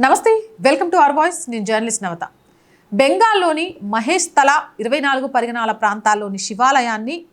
నమస్తే welcome to our voice. నేను journalist నవత. బెంగాల్లోని మహేష్ తల ఇరవై నాలుగు పరిగణాల ప్రాంతాల్లోని శివాలయాన్ని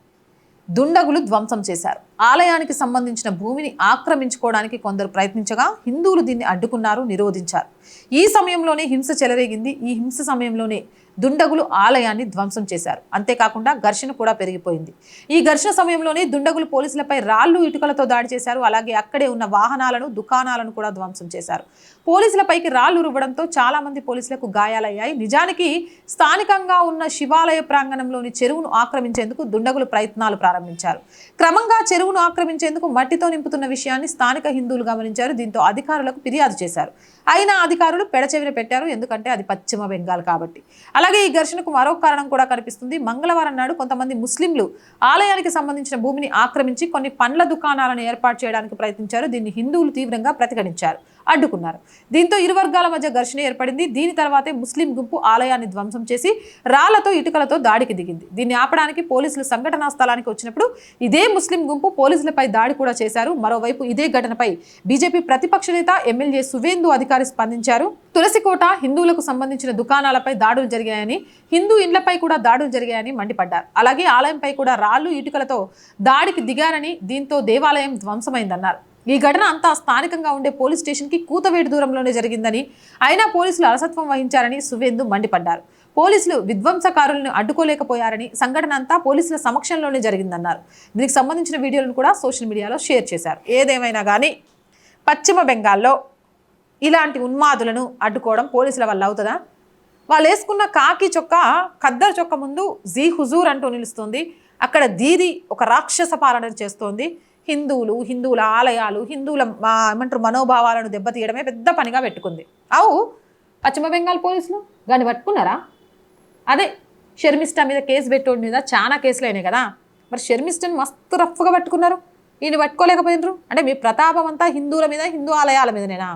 దుండగులు ధ్వంసం చేశారు. ఆలయానికి సంబంధించిన భూమిని ఆక్రమించుకోవడానికి కొందరు ప్రయత్నించగా హిందువులు దీన్ని అడ్డుకున్నారు నిరోధించారు. ఈ సమయంలోనే హింస చెలరేగింది. ఈ హింస సమయంలోనే దుండగులు ఆలయాన్ని ధ్వంసం చేశారు. అంతేకాకుండా ఘర్షణ కూడా పెరిగిపోయింది. ఈ ఘర్షణ సమయంలోనే దుండగులు పోలీసులపై రాళ్ళు ఇటుకలతో దాడి చేశారు. అలాగే అక్కడే ఉన్న వాహనాలను దుకాణాలను కూడా ధ్వంసం చేశారు. పోలీసులపైకి రాళ్ళు రువ్వడంతో చాలా మంది పోలీసులకు గాయాలయ్యాయి. నిజానికి స్థానికంగా ఉన్న శివాలయ ప్రాంగణంలోని చెరువును ఆక్రమించేందుకు దుండగులు ప్రయత్నాలు ప్రారంభించారు. క్రమంగా చెరువు చెరువును ఆక్రమించేందుకు మట్టితో నింపుతున్న విషయాన్ని స్థానిక హిందువులు గమనించారు. దీంతో అధికారులకు ఫిర్యాదు చేశారు. అయినా అధికారులు పెడచెవిన పెట్టారు. ఎందుకంటే అది పశ్చిమ బెంగాల్ కాబట్టి. అలాగే ఈ ఘర్షణకు మరో కారణం కూడా కనిపిస్తుంది. మంగళవారం నాడు కొంతమంది ముస్లింలు ఆలయానికి సంబంధించిన భూమిని ఆక్రమించి కొన్ని పండ్ల దుకాణాలను ఏర్పాటు చేయడానికి ప్రయత్నించారు. దీన్ని హిందువులు తీవ్రంగా ప్రతిఘటించారు. అడ్డుకున్నారు. దీంతో ఇరు వర్గాల మధ్య ఘర్షణ ఏర్పడింది. దీని తర్వాతే ముస్లిం గుంపు ఆలయాన్ని ధ్వంసం చేసి రాళ్ళతో ఇటుకలతో దాడికి దిగింది. దీన్ని ఆపడానికి పోలీసులు సంఘటనా స్థలానికి వచ్చినప్పుడు ఇదే ముస్లిం గుంపు పోలీసులపై దాడి కూడా చేశారు. మరోవైపు ఇదే ఘటనపై బీజేపీ ప్రతిపక్ష నేత ఎమ్మెల్యే సువేందు అధికారి స్పందించారు. తులసికోట హిందువులకు సంబంధించిన దుకాణాలపై దాడులు జరిగాయని హిందూ ఇండ్లపై కూడా దాడులు జరిగాయని మండిపడ్డారు. అలాగే ఆలయంపై కూడా రాళ్ళు ఇటుకలతో దాడికి దిగారని దీంతో దేవాలయం ధ్వంసమైందన్నారు. ఈ ఘటన అంతా స్థానికంగా ఉండే పోలీస్ స్టేషన్కి కూతవేటు దూరంలోనే జరిగిందని అయినా పోలీసులు అలసత్వం వహించారని సువేందు మండిపడ్డారు. పోలీసులు విధ్వంసకారులను అడ్డుకోలేకపోయారని సంఘటన అంతా పోలీసుల సమక్షంలోనే జరిగిందన్నారు. దీనికి సంబంధించిన వీడియోలను కూడా సోషల్ మీడియాలో షేర్ చేశారు. ఏదేమైనా కానీ పశ్చిమ బెంగాల్లో ఇలాంటి ఉన్మాదులను అడ్డుకోవడం పోలీసుల వల్ల అవుతుందా? వాళ్ళు వేసుకున్న కాకి చొక్క ఖద్దరు చొక్క ముందు జీ హుజూర్ అంటూ నిలుస్తుంది. అక్కడ దీది ఒక రాక్షస పాలన చేస్తోంది. హిందువులు హిందువుల ఆలయాలు హిందువుల మా ఏమంటారు మనోభావాలను దెబ్బతీయడమే పెద్ద పనిగా పెట్టుకుంది. అవు పశ్చిమ బెంగాల్ పోలీసులు? దాన్ని పట్టుకున్నారా? అదే షర్మిష్ట మీద కేసు పెట్టోడి మీద చాలా కేసులు అయినాయి కదా. మరి షర్మిష్టని మస్తు రఫ్గా పట్టుకున్నారు. ఈయన పట్టుకోలేకపోయినరు. అంటే మీ ప్రతాపం అంతా హిందువుల మీద హిందూ ఆలయాల మీదనేనా?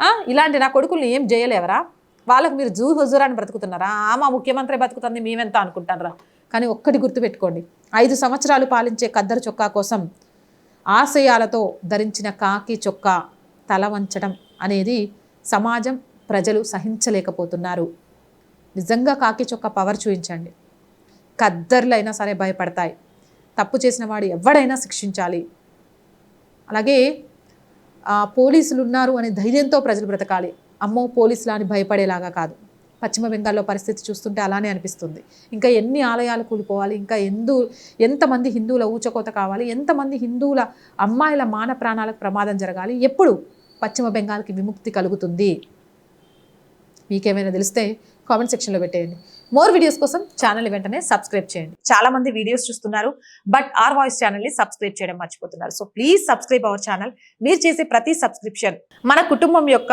నేనా ఇలాంటి నా కొడుకుల్ని ఏం చేయలేవరా వాళ్ళకు మీరు జూ హుజూరాన్ని బ్రతుకుతున్నారా? ఆమా ముఖ్యమంత్రి బ్రతుకుతుంది మేమెంత అనుకుంటారా కానీ ఒక్కటి గుర్తుపెట్టుకోండి. ఐదు సంవత్సరాలు పాలించే కద్దరు చొక్కా కోసం ఆశయాలతో ధరించిన కాకి చొక్కా తల వంచడం అనేది సమాజం ప్రజలు సహించలేకపోతున్నారు. నిజంగా కాకి చొక్క పవర్ చూపించండి. కద్దర్లైనా సరే భయపడతాయి. తప్పు చేసిన వాడు ఎవడైనా శిక్షించాలి. అలాగే పోలీసులు ఉన్నారు అనే ధైర్యంతో ప్రజలు బ్రతకాలి. అమ్మో పోలీసులా అని భయపడేలాగా కాదు. పశ్చిమ బెంగాల్లో పరిస్థితి చూస్తుంటే అలానే అనిపిస్తుంది. ఇంకా ఎన్ని ఆలయాలు కూలిపోవాలి? ఇంకా ఎందు ఎంతమంది హిందువుల ఊచకోత కావాలి? ఎంతమంది హిందువుల అమ్మాయిల మాన ప్రాణాలకు ప్రమాదం జరగాలి? ఎప్పుడు పశ్చిమ బెంగాల్కి విముక్తి కలుగుతుంది? మీకేమైనా తెలిస్తే కామెంట్ సెక్షన్లో పెట్టేయండి. మోర్ వీడియోస్ కోసం ఛానల్ వెంటనే సబ్స్క్రైబ్ చేయండి. చాలా మంది వీడియోస్ చూస్తున్నారు బట్ ఆర్ వాయిస్ ఛానల్ని సబ్స్క్రైబ్ చేయడం మర్చిపోతున్నారు. So please subscribe our channel. మీరు చేసే ప్రతి సబ్స్క్రిప్షన్ మన కుటుంబం యొక్క